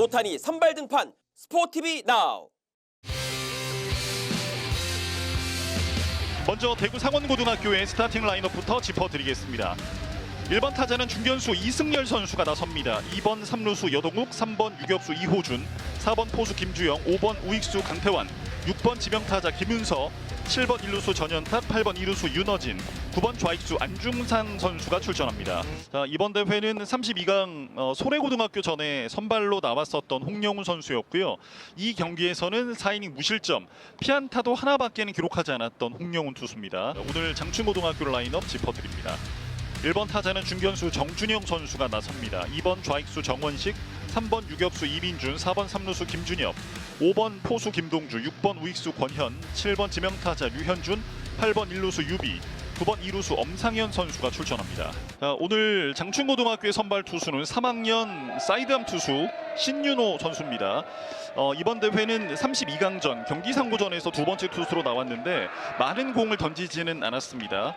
오타니 선발 등판 스포티비 나우. 먼저 대구 상원고등학교의 스타팅 라인업부터 짚어드리겠습니다. 1번 타자는 중견수 이승열 선수가 나섭니다. 2번 삼루수 여동욱, 3번 유격수 이호준, 4번 포수 김주영, 5번 우익수 강태환, 6번 지명타자 김윤서, 7번 일루수 전현탁, 8번 이루수 윤어진, 9번 좌익수 안중상 선수가 출전합니다. 자, 이번 대회는 32강 어, 소래고등학교 전에 선발로 나왔었던 홍영훈 선수였고요. 이 경기에서는 4이닝 무실점, 피안타도 하나밖에는 기록하지 않았던 홍영훈 투수입니다. 오늘 장충고등학교 라인업 짚어드립니다. 1번 타자는 중견수 정준영 선수가 나섭니다. 2번 좌익수 정원식, 3번 유격수 이민준, 4번 삼루수 김준엽, 5번 포수 김동주, 6번 우익수 권현, 7번 지명타자 류현준, 8번 일루수 유비, 9번 이루수 엄상현 선수가 출전합니다. 자, 오늘 장충고등학교의 선발 투수는 3학년 사이드암 투수 신윤호 선수입니다. 어, 이번 대회는 32강전 경기 상고전에서 두 번째 투수로 나왔는데 많은 공을 던지지는 않았습니다.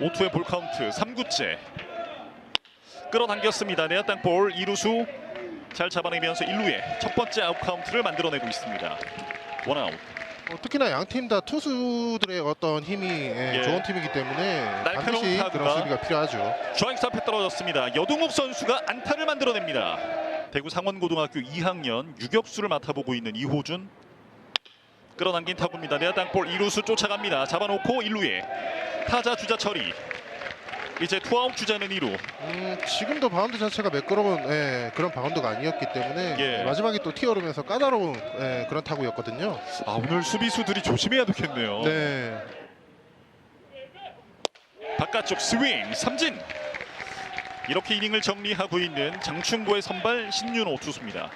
5투의 볼 카운트 3구째 끌어당겼습니다. 내야 땅볼 이루수 잘 잡아내면서 1루에 첫 번째 아웃 카운트를 만들어내고 있습니다. 원아웃. 어, 특히나 양 팀 다 투수들의 어떤 힘이 예, 예. 좋은 팀이기 때문에 반드시. 그런 수비가 필요하죠. 좌익수 앞에 떨어졌습니다. 여동욱 선수가 안타를 만들어냅니다. 대구 상원고등학교 2학년 유격수를 맡아보고 있는 이호준 끌어당긴 타구입니다. 내야 땅볼 이루수 쫓아갑니다. 잡아놓고 1루에 타자 주자 처리 이제 투아웃 주자는 2루 음, 지금도 바운드 자체가 매끄러운 예, 그런 바운드가 아니었기 때문에 예. 마지막에 또 튀어오르면서 까다로운 예, 그런 타구였거든요. 아 오늘 수비수들이 조심해야 되겠네요. 네. 바깥쪽 스윙 삼진 이렇게 이닝을 정리하고 있는 장충고의 선발 신윤호 투수입니다.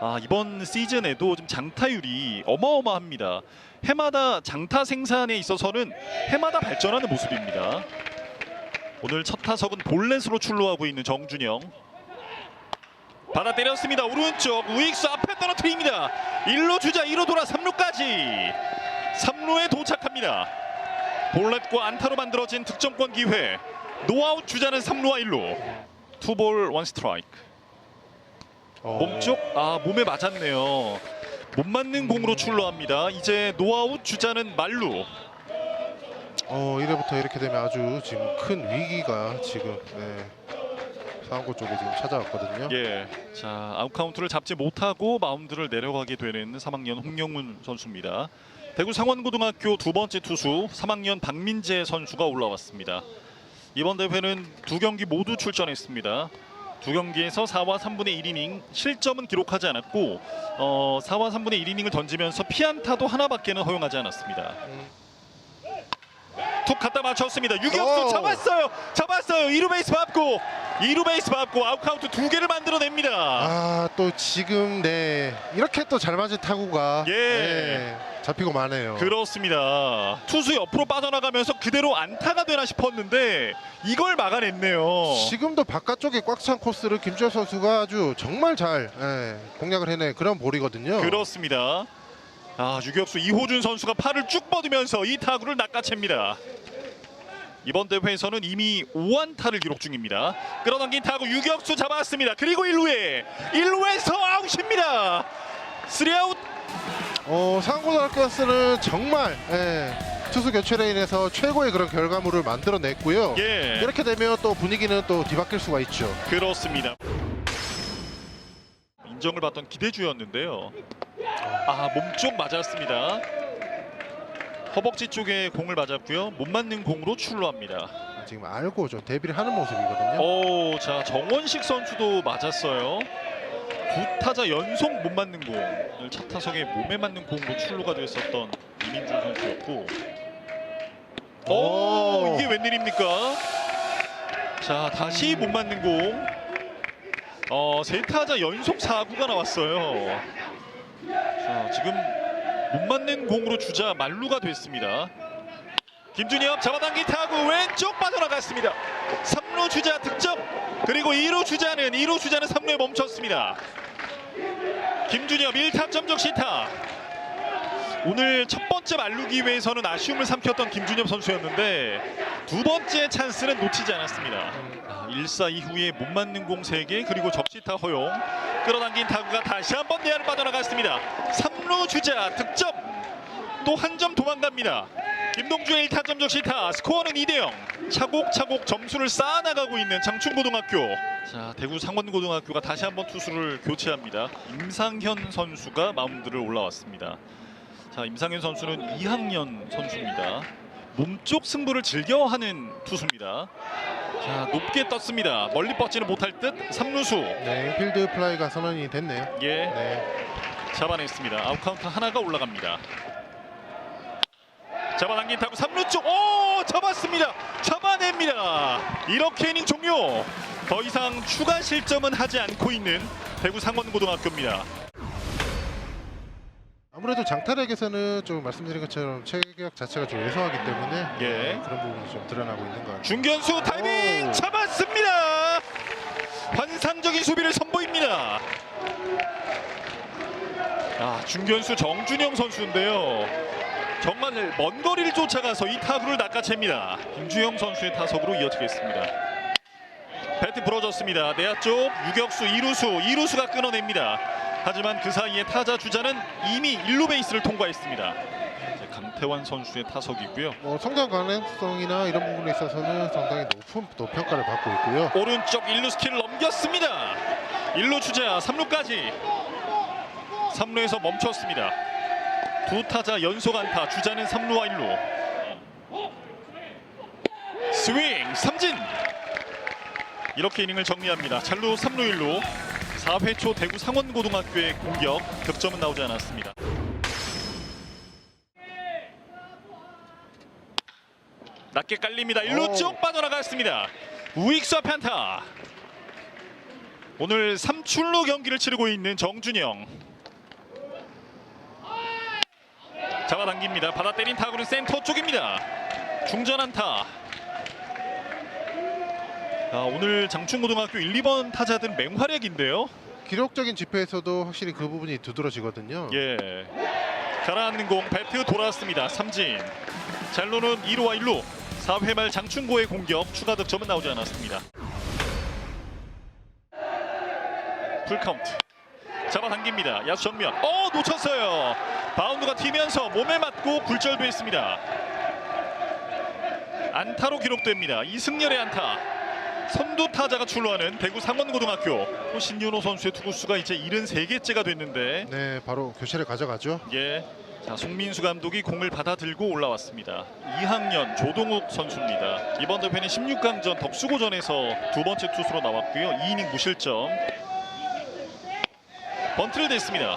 아 이번 시즌에도 좀 장타율이 어마어마합니다. 해마다 장타 생산에 있어서는 해마다 발전하는 모습입니다. 오늘 첫 타석은 볼넷으로 출루하고 있는 정준영. 받아 때렸습니다. 오른쪽 우익수 앞에 떨어뜨립니다. 1루 주자 2루 돌아 3루까지 3루에 도착합니다. 볼넷과 안타로 만들어진 득점권 기회. 노아웃 주자는 3루와 1루. 투볼 원 스트라이크. 어, 몸쪽 아 몸에 맞았네요. 못 맞는 공으로 출루합니다. 이제 노아웃 주자는 말루. 어, 이래부터 이렇게 되면 아주 지금 큰 위기가 지금 예, 상고 쪽에 지금 찾아왔거든요. 예. 자 아웃 카운트를 잡지 못하고 마운드를 내려가게 되는 3학년 홍영훈 선수입니다. 대구 상원고등학교 두 번째 투수 3학년 박민재 선수가 올라왔습니다. 이번 대회는 두 경기 모두 출전했습니다. 두 경기에서 4와 3분의 1이닝 실점은 기록하지 않았고 어, 4와 3분의 1이닝을 던지면서 피안타도 하나밖에는 허용하지 않았습니다. 툭 갖다 맞췄습니다. 유격수 오. 잡았어요. 잡았어요. 2루 베이스 밟고 2루 베이스 밟고 아웃 카운트 두 개를 만들어냅니다. 아, 또 지금 네. 이렇게 또 잘 맞은 타구가 예. 예, 잡히고 마네요. 그렇습니다. 투수 옆으로 빠져나가면서 그대로 안타가 되나 싶었는데 이걸 막아냈네요. 지금도 바깥쪽에 꽉 찬 코스를 김주현 선수가 아주 정말 잘 예, 공략을 해낸 그런 볼이거든요. 그렇습니다. 아 유격수 이호준 선수가 팔을 쭉 뻗으면서 이 타구를 낚아챕니다. 이번 대회에서는 이미 5안타를 기록 중입니다. 끌어당긴 타구 유격수 잡았습니다. 그리고 1루에 1루에서 아웃입니다. 3아웃 어, 상고등학교에서는 정말 예, 투수 교체로 인해서 최고의 그런 결과물을 만들어냈고요. 예 이렇게 되면 또 분위기는 또 뒤바뀔 수가 있죠. 그렇습니다. 인정을 받던 기대주였는데요. 아 몸쪽 맞았습니다. 허벅지 쪽에 공을 맞았고요. 못 맞는 공으로 출루합니다. 지금 알고 좀 대비를 하는 모습이거든요. 오, 자 정원식 선수도 맞았어요. 두 타자 연속 못 맞는 공. 첫 타석에 몸에 맞는 공으로 출루가 됐었던 이민준 선수였고. 오, 오. 이게 웬일입니까? 자 다시 못 맞는 공. 어, 세 타자 연속 4구가 나왔어요. 자 지금 못 맞는 공으로 주자 만루가 됐습니다. 김준엽 잡아당긴 타구 왼쪽 빠져나갔습니다. 3루 주자 득점 그리고 2루 주자는 2루 주자는 3루에 멈췄습니다. 김준엽 1타점 적 시타 오늘 첫 번째 말루기 위해서는 아쉬움을 삼켰던 김준엽 선수였는데 두 번째 찬스는 놓치지 않았습니다. 아, 1사 이후에 못 맞는 공 3개 그리고 적시타 허용 끌어당긴 타구가 다시 한번 내야를 빠져나갔습니다. 3루 주자 득점 또 한 점 도망갑니다. 김동주의 1타점 적시타 스코어는 2대0 차곡차곡 점수를 쌓아나가고 있는 장충고등학교 자 대구 상원고등학교가 다시 한번 투수를 교체합니다. 임상현 선수가 마운드를 올라왔습니다. 자 임상현 선수는 2학년 선수입니다. 몸쪽 승부를 즐겨하는 투수입니다. 자 높게 떴습니다. 멀리 뻗지는 못할 듯 3루수 네, 인필드 플라이가 선언이 됐네요. 예 네. 잡아냈습니다. 아웃 카운트 하나가 올라갑니다. 잡아당긴 타구 3루 쪽. 오 잡았습니다. 잡아냅니다. 이렇게 이닝 종료. 더 이상 추가 실점은 하지 않고 있는 대구 상원고등학교입니다. 아무래도 장타력에서는 좀 말씀드린 것처럼 체격 자체가 좀 왜소하기 때문에 예. 네, 그런 부분이 좀 드러나고 있는 것 같아요. 중견수 타이밍 오. 잡았습니다. 환상적인 수비를 선보입니다. 아 중견수 정준영 선수인데요. 정말 먼 거리를 쫓아가서 이 타구를 낚아챕니다. 김주영 선수의 타석으로 이어지겠습니다. 배트 부러졌습니다. 내야 쪽 유격수 이루수 이루수가 끊어냅니다. 하지만 그 사이에 타자 주자는 이미 1루 베이스를 통과했습니다. 강태환 선수의 타석이고요. 뭐 성장 가능성이나 이런 부분에 있어서는 상당히 높은 또 평가를 받고 있고요. 오른쪽 1루 스킬을 넘겼습니다. 1루 주자 3루까지 3루에서 멈췄습니다. 두 타자 연속 안타 주자는 3루와 1루 스윙 삼진 이렇게 이닝을 정리합니다. 잘루 3루 1루 4회 초 대구 상원고등학교의 공격 득점은 나오지 않았습니다. 낮게 깔립니다. 1루 오. 쪽 빠져나갔습니다. 우익수 안타. 오늘 3출루 경기를 치르고 있는 정준영. 잡아당깁니다. 받아 때린 타구는 센터 쪽입니다. 중전 안타. 아, 오늘 장충고등학교 1, 2번 타자들 맹활약인데요. 기록적인 지표에서도 확실히 그 부분이 두드러지거든요. 예. 가라앉는 공 배트 돌아왔습니다. 삼진. 잘로는 2루와 1루. 4회 말 장충고의 공격 추가 득점은 나오지 않았습니다. 풀카운트. 잡아당깁니다. 야수 정면. 어 놓쳤어요. 바운드가 튀면서 몸에 맞고 굴절돼 있습니다. 안타로 기록됩니다. 이승열의 안타. 선두 타자가 출루하는 대구 상원고등학교. 또 신윤호 선수의 투구수가 이제 73개째가 됐는데 네, 바로 교체를 가져가죠. 예. 자, 송민수 감독이 공을 받아들고 올라왔습니다. 2학년 조동욱 선수입니다. 이번 대회는 16강전 덕수고전에서 두 번째 투수로 나왔고요. 2이닝 무실점. 번트를 냈습니다.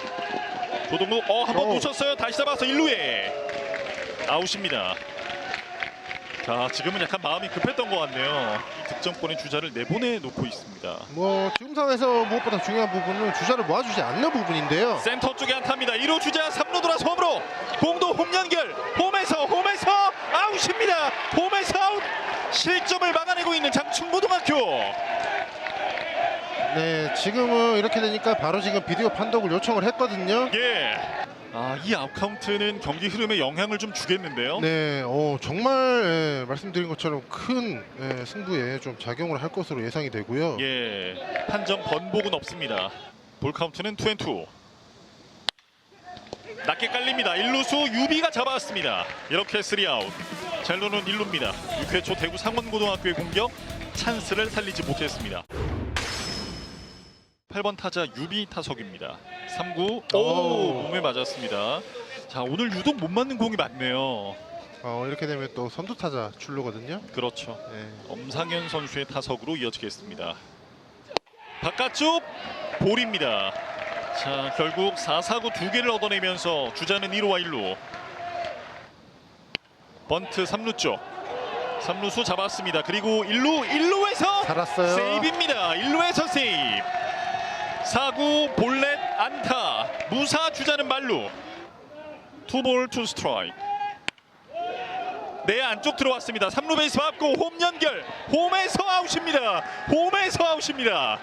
조동욱 어, 한번 오. 놓쳤어요. 다시 잡아서 1루에 아웃입니다. 자, 지금은 약간 마음이 급했던 것 같네요. 이 득점권의 주자를 내보내 놓고 있습니다. 뭐 지금 상황에서 무엇보다 중요한 부분은 주자를 모아주지 않는 부분인데요. 센터 쪽에 안타입니다. 1루 주자 3루 돌아 홈으로 공도 홈 연결 홈에서 홈에서 아웃입니다. 홈에서 아웃 실점을 막아내고 있는 장충고등학교 네, 지금은 이렇게 되니까 바로 지금 비디오 판독을 요청을 했거든요. 예. 아, 이 아웃카운트는 경기 흐름에 영향을 좀 주겠는데요. 네, 어, 정말 예, 말씀드린 것처럼 큰 예, 승부에 좀 작용을 할 것으로 예상이 되고요. 예. 판정 번복은 없습니다. 볼 카운트는 투앤투. 낮게 깔립니다. 1루수 유비가 잡아왔습니다. 이렇게 3아웃. 젤로는 1루입니다. 6회 초 대구 상원고등학교의 공격 찬스를 살리지 못했습니다. 8번 타자 유비 타석입니다. 3구 오 오. 몸에 맞았습니다. 자 오늘 유독 못 맞는 공이 많네요. 어, 이렇게 되면 또 선두 타자 출루거든요. 그렇죠. 네. 엄상현 선수의 타석으로 이어지겠습니다. 바깥쪽 볼입니다. 자 결국 4사구 두 개를 얻어내면서 주자는 1루와 1루. 번트 3루 쪽. 3루수 잡았습니다. 그리고 1루 1루에서 살았어요. 세이브입니다. 1루에서 세이브. 4구 볼넷 안타. 무사 주자는 말루. 투볼 투 스트라이크. 내 안쪽 들어왔습니다. 3루 베이스 밟고 홈 연결. 홈에서 아웃입니다. 홈에서 아웃입니다.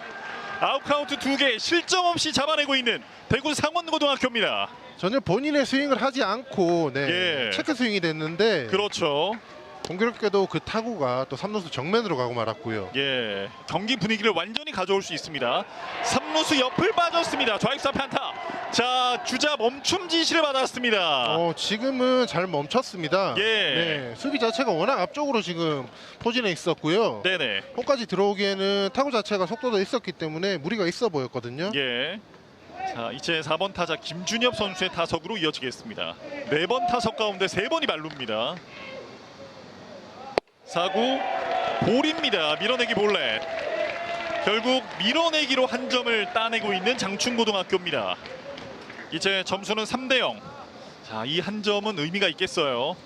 아웃 카운트 두 개 실점 없이 잡아내고 있는 대구 상원고등학교입니다. 전혀 본인의 스윙을 하지 않고 네, 예. 체크 스윙이 됐는데 그렇죠. 공교롭게도 그 타구가 또 3루수 정면으로 가고 말았고요. 예, 경기 분위기를 완전히 가져올 수 있습니다. 3루수 옆을 빠졌습니다. 앞에 안타. 자, 주자 멈춤 지시를 받았습니다. 어, 지금은 잘 멈췄습니다. 예. 네, 수비 자체가 워낙 앞쪽으로 지금 포진해 있었고요. 네네. 홈까지 들어오기에는 타구 자체가 속도도 있었기 때문에 무리가 있어 보였거든요. 예. 자, 이제 4번 타자 김준엽 선수의 타석으로 이어지겠습니다. 네번 타석 가운데 세 번이 말루입니다. 4구 볼입니다. 밀어내기 볼넷. 결국 밀어내기로 한 점을 따내고 있는 장충고등학교입니다. 이제 점수는 3대 0. 자, 이 한 점은 의미가 있겠어요.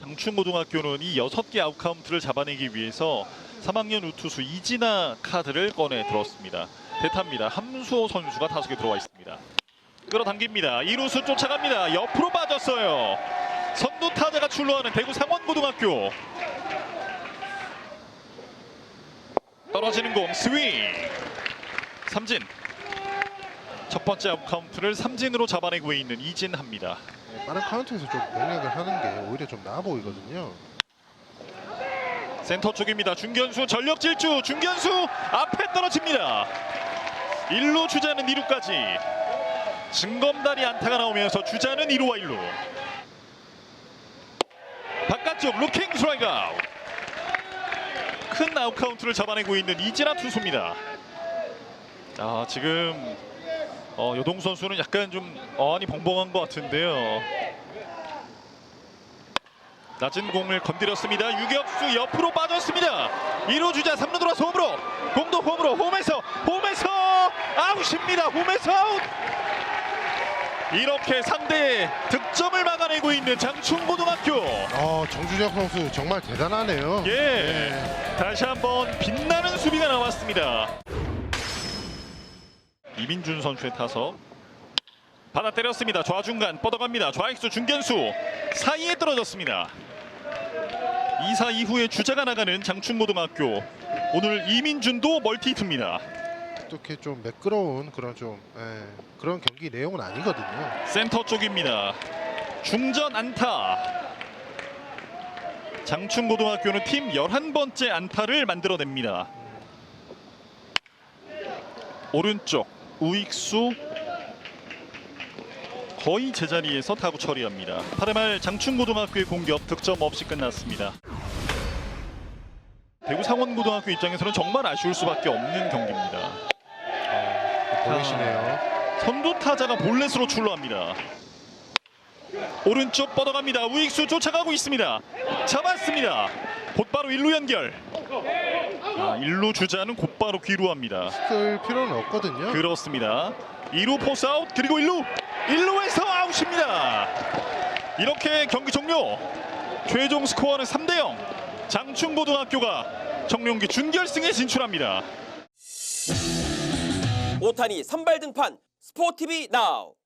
장충고등학교는 이 여섯 개 아웃카운트를 잡아내기 위해서 3학년 우투수 이진아 카드를 꺼내 들었습니다. 대타입니다. 함수호 선수가 타석에 들어와 있습니다. 끌어당깁니다. 2루수 쫓아갑니다. 옆으로 빠졌어요. 선두 타자가 출루하는 대구 상원고등학교. 떨어지는 공 스윙. 삼진. 첫 번째 아웃 카운트를 삼진으로 잡아내고 있는 이진합니다. 네, 빠른 카운트에서 좀 공략을 하는 게 오히려 좀 나아 보이거든요. 센터 쪽입니다. 중견수 전력 질주. 중견수 앞에 떨어집니다. 1루 주자는 2루까지. 증검다리 안타가 나오면서 주자는 2루와 1루. 바깥쪽 루킹 아웃. 큰 아웃 카운트를 잡아내고 있는 이진아 투수입니다. 아 지금 어, 여동 선수는 약간 좀 어안이 벙벙한 것 같은데요. 낮은 공을 건드렸습니다. 유격수 옆으로 빠졌습니다. 1루 주자 3루 돌아서 홈으로 공도 홈으로 홈에서 홈에서 아웃입니다. 홈에서 아웃. 이렇게 상대의 득점을 막아내고 있는 장충고등학교. 어, 정준혁 선수 정말 대단하네요. 예. 다시 한번 빛나는 수비가 나왔습니다. 이민준 선수의 타석. 받아 때렸습니다. 좌중간 뻗어갑니다. 좌익수 중견수 사이에 떨어졌습니다. 2사 이후에 주자가 나가는 장충고등학교. 오늘 이민준도 멀티히트입니다. 어떻게 좀 매끄러운 그런 좀 예, 그런 경기 내용은 아니거든요. 센터 쪽입니다. 중전 안타. 장충고등학교는 팀 11번째 안타를 만들어냅니다. 오른쪽 우익수 거의 제자리에서 타구 처리합니다. 8회 말 장충고등학교의 공격 득점 없이 끝났습니다. 대구 상원고등학교 입장에서는 정말 아쉬울 수밖에 없는 경기입니다. 어, 보이시네요. 선두 타자가 볼넷으로 출루합니다. 오른쪽 뻗어갑니다. 우익수 쫓아가고 있습니다. 잡았습니다. 곧바로 1루 연결. 아, 1루 주자는 곧바로 귀루합니다. 쓸 필요는 없거든요. 그렇습니다. 2루 포스 아웃 그리고 1루 1루에서 아웃입니다. 이렇게 경기 종료. 최종 스코어는 3대 0. 장충고등학교가 정룡기 준결승에 진출합니다. 오타니 선발 등판 스포티비 나우